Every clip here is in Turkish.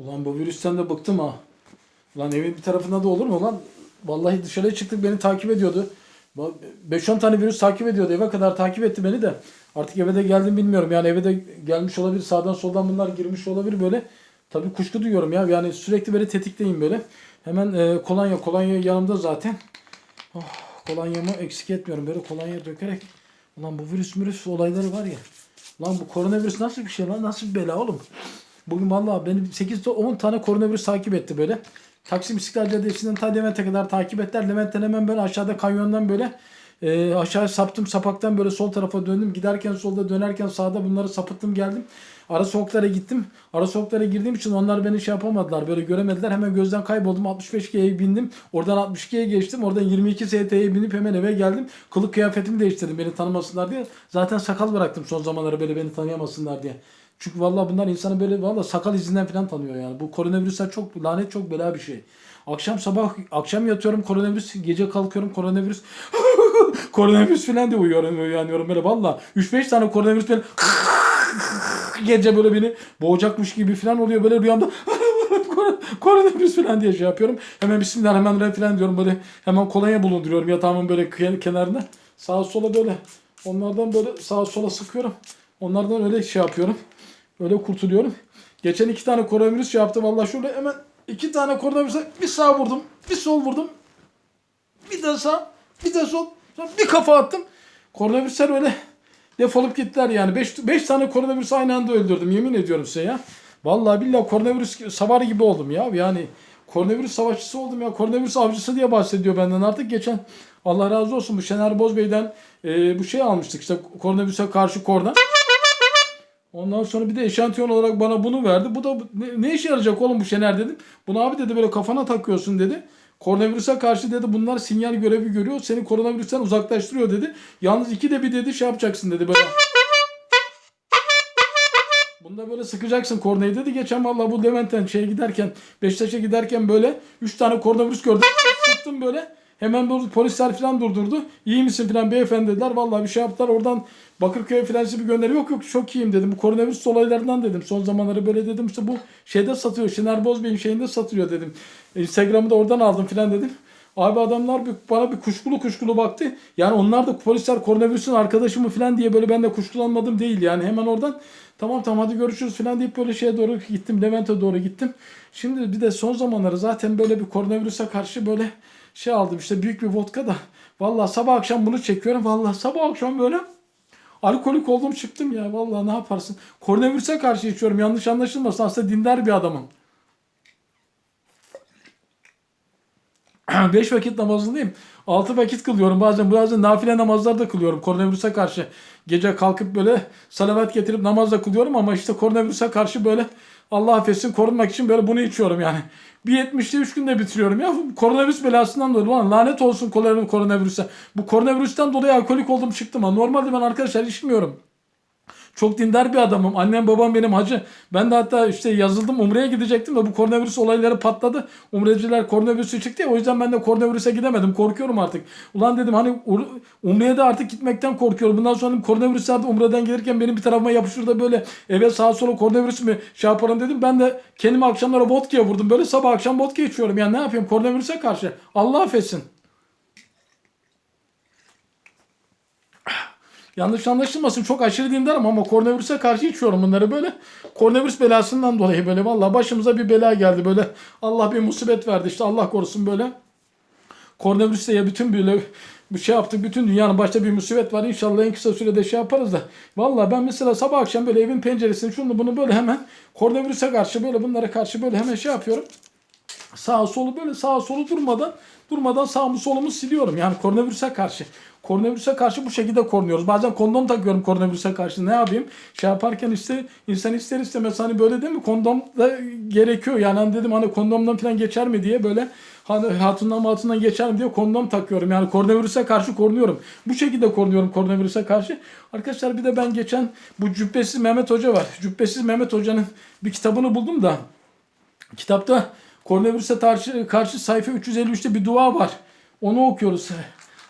Ulan bu virüsten de bıktım ha. Ulan evin bir tarafında da olur mu lan? Vallahi dışarıya çıktık beni takip ediyordu. 5-10 tane virüs takip ediyordu. Eve kadar takip etti beni de. Artık eve de geldim bilmiyorum. Yani eve de gelmiş olabilir. Sağdan soldan bunlar girmiş olabilir böyle. Tabii kuşku duyuyorum ya. Yani sürekli böyle tetikteyim böyle. Hemen e, kolonya. Kolonya yanımda zaten. Oh, kolonyamı eksik etmiyorum. Böyle kolonya dökerek. Ulan bu virüs virüs olayları var ya. Lan bu koronavirüs nasıl bir şey lan? Nasıl bir bela oğlum? Bugün vallahi beni 8-10 tane koronavirüs takip etti böyle. Taksim İstiklal Caddesi'nden ta Levent'e kadar takip ettiler. Levent'ten hemen böyle aşağıda kanyondan böyle e, aşağı saptım sapaktan böyle sol tarafa döndüm. Giderken solda dönerken sağda bunları sapıttım geldim. Ara sokaklara gittim. Ara sokaklara girdiğim için onlar beni şey yapamadılar. Böyle göremediler. Hemen gözden kayboldum. 65G'ye bindim. Oradan 62'ye geçtim. Oradan 22 ST'ye binip hemen eve geldim. Kılık kıyafetimi değiştirdim beni tanımasınlar diye. Zaten sakal bıraktım son zamanlarda böyle beni tanıyamasınlar diye. Çünkü vallahi bunlar insanı böyle vallahi sakal izinden falan tanıyor yani. Bu koronavirüsler çok lanet çok bela bir şey. Akşam sabah akşam yatıyorum koronavirüs, gece kalkıyorum koronavirüs. koronavirüs falan diye uyuyorum uyanıyorum böyle valla. 3-5 tane koronavirüs böyle gece böyle beni boğacakmış gibi falan oluyor böyle rüyamda koronavirüs falan diye şey yapıyorum. Hemen bismillahirrahmanirrahim falan diyorum böyle hemen kolonya bulunduruyorum yatağımın böyle kenarına. Sağa sola böyle onlardan böyle sağa sola sıkıyorum. Onlardan öyle şey yapıyorum. Öyle kurtuluyorum. Geçen iki tane koronavirüs şey yaptı. Vallahi şöyle hemen iki tane koronavirüse bir sağ vurdum. Bir sol vurdum. Bir de sağ. Bir de sol. Sonra bir kafa attım. Koronavirüsler öyle defolup gittiler yani. 5 tane koronavirüs aynı anda öldürdüm. Yemin ediyorum size ya. Vallahi billahi koronavirüs savar gibi oldum ya. Yani koronavirüs savaşçısı oldum ya. Koronavirüs avcısı diye bahsediyor benden artık. Geçen Allah razı olsun bu Şener Bozbey'den e, bu şey almıştık işte koronavirüse karşı korna. Ondan sonra bir de eşantiyon olarak bana bunu verdi. Bu da ne, ne işe yarayacak oğlum bu Şener dedim. Bunu abi dedi böyle kafana takıyorsun dedi. Koronavirüse karşı dedi bunlar sinyal görevi görüyor. Seni koronavirüsten uzaklaştırıyor dedi. Yalnız iki de bir dedi şey yapacaksın dedi böyle. Bunda böyle sıkacaksın kornayı dedi. Geçen valla bu Levent'ten şeye giderken Beşiktaş'a giderken böyle 3 tane koronavirüs gördüm. Sıktım böyle. Hemen böyle polisler falan durdurdu. İyi misin falan beyefendi dediler. Vallahi bir şey yaptılar. Oradan Bakırköy'e falan bir gönderi. Yok yok çok iyiyim dedim. Bu koronavirüs olaylarından dedim. Son zamanları böyle dedim. İşte bu şeyde satıyor. Şener Bozbey'in şeyinde satılıyor dedim. Instagram'ı da oradan aldım falan dedim. Abi adamlar bir, bana bir kuşkulu kuşkulu baktı. Yani onlar da polisler koronavirüsün arkadaşı mı falan diye böyle ben de kuşkulanmadım değil. Yani hemen oradan tamam tamam hadi görüşürüz falan deyip böyle şeye doğru gittim. Levent'e doğru gittim. Şimdi bir de son zamanları zaten böyle bir koronavirüse karşı böyle şey aldım işte büyük bir vodka da. Vallahi sabah akşam bunu çekiyorum. Vallahi sabah akşam böyle alkolik oldum çıktım ya. Vallahi ne yaparsın. Koronavirüse karşı içiyorum. Yanlış anlaşılmasın. Aslında dindar bir adamım. Beş vakit namazındayım. Altı vakit kılıyorum. Bazen bazen nafile namazlar da kılıyorum koronavirüse karşı. Gece kalkıp böyle salavat getirip namaz da kılıyorum ama işte koronavirüse karşı böyle Allah affetsin korunmak için böyle bunu içiyorum yani. Bir 70'te 3 günde bitiriyorum ya. Koronavirüs belasından dolayı. Ulan lanet olsun korona- koronavirüse. Bu koronavirüsten dolayı alkolik oldum çıktım. ha. Normalde ben arkadaşlar içmiyorum. Çok dindar bir adamım. Annem babam benim hacı. Ben de hatta işte yazıldım Umre'ye gidecektim de bu koronavirüs olayları patladı. Umreciler koronavirüsü çıktı ya o yüzden ben de koronavirüse gidemedim. Korkuyorum artık. Ulan dedim hani Umre'ye de artık gitmekten korkuyorum. Bundan sonra dedim, koronavirüslerde Umre'den gelirken benim bir tarafıma yapışır da böyle eve sağa sola koronavirüs mü şey yaparım dedim. Ben de kendimi akşamlara vodka'ya vurdum. Böyle sabah akşam vodka içiyorum. Yani ne yapayım koronavirüse karşı. Allah affetsin. Yanlış anlaşılmasın çok aşırı dindarım ama koronavirüse karşı içiyorum bunları böyle. Koronavirüs belasından dolayı böyle vallahi başımıza bir bela geldi böyle. Allah bir musibet verdi işte Allah korusun böyle. Koronavirüste ya bütün böyle bir şey yaptık. Bütün dünyanın başta bir musibet var. İnşallah en kısa sürede şey yaparız da. Vallahi ben mesela sabah akşam böyle evin penceresini şunu bunu böyle hemen koronavirüse karşı böyle bunlara karşı böyle hemen şey yapıyorum. Sağa solu böyle sağa solu durmadan durmadan sağımı solumu siliyorum. Yani koronavirüse karşı. Koronavirüse karşı bu şekilde korunuyoruz. Bazen kondom takıyorum koronavirüse karşı. Ne yapayım? Şey yaparken işte insan ister istemez hani böyle değil mi? Kondom da gerekiyor. Yani hani dedim hani kondomdan falan geçer mi diye böyle hani hatundan hatundan geçer mi diye kondom takıyorum. Yani koronavirüse karşı korunuyorum. Bu şekilde korunuyorum koronavirüse karşı. Arkadaşlar bir de ben geçen bu Cübbesiz Mehmet Hoca var. Cübbesiz Mehmet Hoca'nın bir kitabını buldum da kitapta koronavirüse karşı, karşı sayfa 353'te bir dua var. Onu okuyoruz.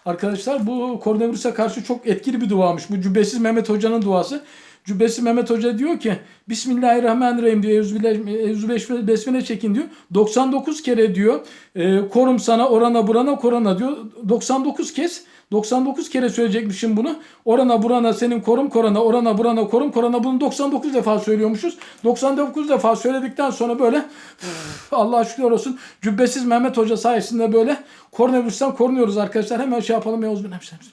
Arkadaşlar bu koronavirüse karşı çok etkili bir duamış. Bu Cübbesiz Mehmet Hoca'nın duası. Cübbesi Mehmet Hoca diyor ki Bismillahirrahmanirrahim diyor. Euzubillahimineşşeytanirracim, besmele çekin diyor. 99 kere diyor. e, korum sana orana burana korona diyor. 99 kez 99 kere söyleyecekmişim bunu. Orana burana senin korum korona, orana burana korum korona. Bunu 99 defa söylüyormuşuz. 99 defa söyledikten sonra böyle Allah'a şükürler olsun. Cübbesiz Mehmet Hoca sayesinde böyle koronavirüsten korunuyoruz arkadaşlar. Hemen şey yapalım. Euzubillahimineşşeytanirracim.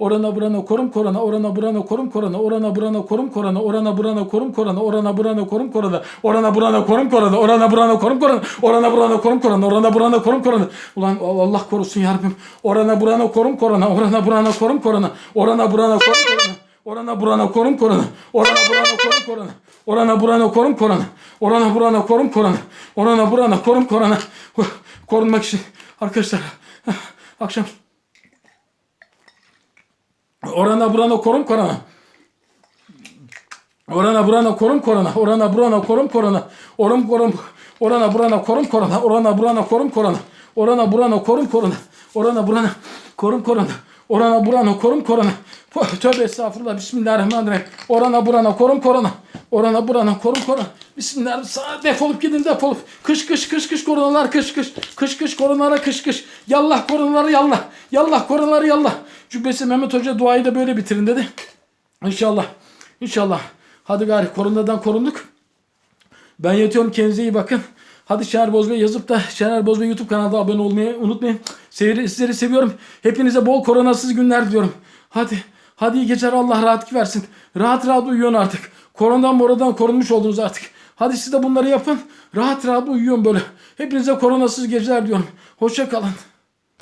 Orana burana korum korona, orana burana korum korona, orana burana korum korona, orana burana korum korona, orana burana korum korona, orana burana korum korona, orana burana korum korona, orana burana korum korona, orana burana korum korona. Ulan Allah korusun ya Rabbim. Orana burana korum korona, orana burana korum korona, orana burana korum korona. Orana burana korum korona. Orana burana korum korona. Orana burana korum korona. Orana burana korum korona. Orana burana korum korona. Korunmak için arkadaşlar akşam Orana burana korum korona. Orana burana korum korona. Orana burana korum korona. Orum korum. Orana burana korum korona. Orana burana korum korona. Orana burana korum korona. Orana burana korum korona. Orana burana korum korona. Tövbe estağfurullah. Bismillahirrahmanirrahim. Orana burana korum korona. Orana burana korum korona. Bismillahirrahmanirrahim. Defolup gidin defolup. Kış kış kış kış koronalar kış kış. Kış kış koronalara kış kış. Yallah koronaları yallah. Yallah koronaları yallah. Cübbesi Mehmet Hoca duayı da böyle bitirin dedi. İnşallah. İnşallah. Hadi gari koronadan korunduk. Ben yatıyorum kendinize iyi bakın. Hadi Şener Bozbey yazıp da Şener Bozbey YouTube kanalına abone olmayı unutmayın. Seyri, sizleri seviyorum. Hepinize bol koronasız günler diliyorum. Hadi. Hadi iyi geceler Allah rahatlık versin. Rahat rahat uyuyun artık. Koronadan moradan korunmuş oldunuz artık. Hadi siz de bunları yapın. Rahat rahat uyuyun böyle. Hepinize koronasız geceler diyorum. Hoşça kalın.